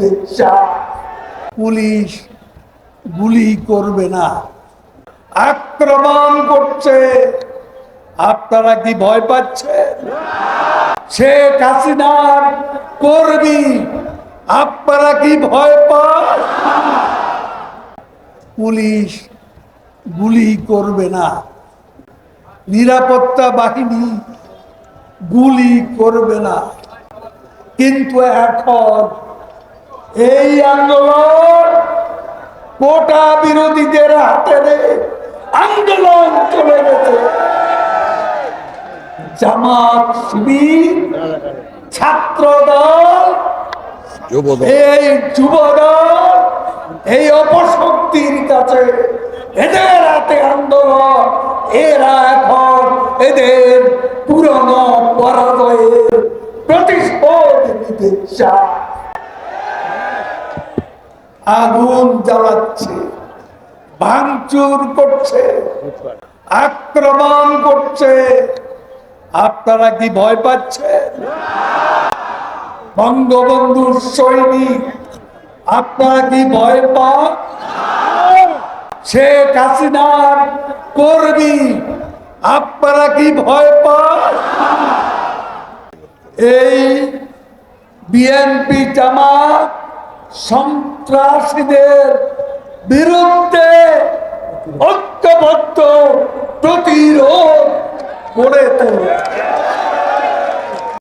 দিতে চায়, পুলিশ গুলি করবে না। আক্রমণ করছে। আপনারা কি ভয় পাচ্ছেন? শেখ হাসিনার কর্মী, আপনারা কি ভয় পান? পুলিশ গুলি করবে না। নিরাপত্তা বাহিনী গুলি করবে না। কিন্তু এখন এই আন্দোলন কোটা বিরোধীদের হাতে আন্দোলন চলে গেছে। জামাত শিবির ছাত্র দল যুবদল। এই যুবদল এই অপশক্তির কাছে এদের হাতে আন্দোলন এরা এখন এদের পুরনো পরাজয়ের প্রতিশোধ নিতে চায়। আগুন জ্বালাচ্ছে, ভাঙচুর করছে, আক্রমণ করছে। আপনারা কি ভয় পাচ্ছেন? বঙ্গবন্ধুর সৈনিক, আপনারা কি ভয় পান? শেখ হাসিনার কর্মী, আপনারা কি ভয় পান? এই বিএনপি জামাত সন্ত্রাসীদের বিরুদ্ধে ঐক্যবদ্ধ প্রতিরোধ গড়ে তোলে।